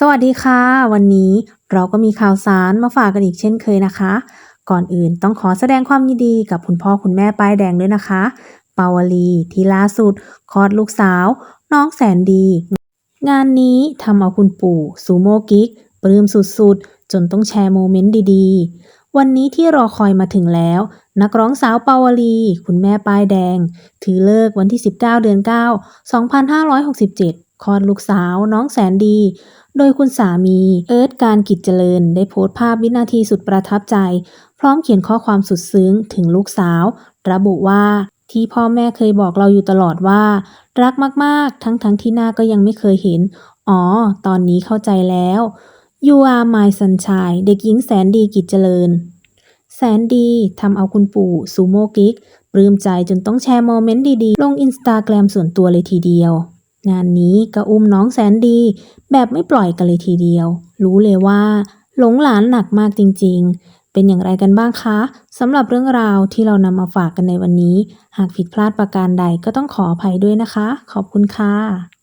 สวัสดีค่ะ วันนี้เราก็มีข่าวสารมาฝากกันอีกเช่นเคยนะคะ ก่อนอื่นต้องขอแสดงความยินดีกับคุณพ่อคุณแม่ป้ายแดงด้วยนะคะ ปาวลีที่ล่าสุดคลอดลูกสาว น้องแสนดี งานนี้ทำเอาคุณปู่ซูโม่กิ๊กปลื้มสุดๆ จนต้องแชร์โมเมนต์ดีๆ วันนี้ที่รอคอยมาถึงแล้ว นักร้องสาวปาวลี คุณแม่ป้ายแดง ถือเลิกวันที่ 19 เดือน 9 2567คลอดลูกสาวน้องแสนดี โดยคุณสามีเอิร์ธการกิจเจริญ ได้โพสต์ภาพวินาทีสุดประทับใจ พร้อมเขียนข้อความสุดซึ้งถึงลูกสาว ระบุว่าที่พ่อแม่เคยบอกเราอยู่ตลอดว่า รักมากๆ ทั้งๆทที่หน้าก็ยังไม่เคยเห็น อ๋อ ตอนนี้เข้าใจแล้ว You are my sunshine เด็กหญิงแสนดีกิจเจริญ แสนดีทำเอาคุณปู่ซูโม่กิกปลื้มใจจนต้องแชร์โมเมนต์ดีๆ ลงอินสตาแกรมส่วนตัวเลยทีเดียว งานนี้ก็อุ้มน้องแสนดี แบบไม่ปล่อยกันเลยทีเดียว รู้เลยว่า หลงหลานหนักมากจริง ๆ เป็นอย่างไรกันบ้างคะสำหรับเรื่องราวที่เรานำมาฝากกันในวันนี้ หากผิดพลาดประการใดก็ต้องขออภัยด้วยนะคะ ขอบคุณค่ะ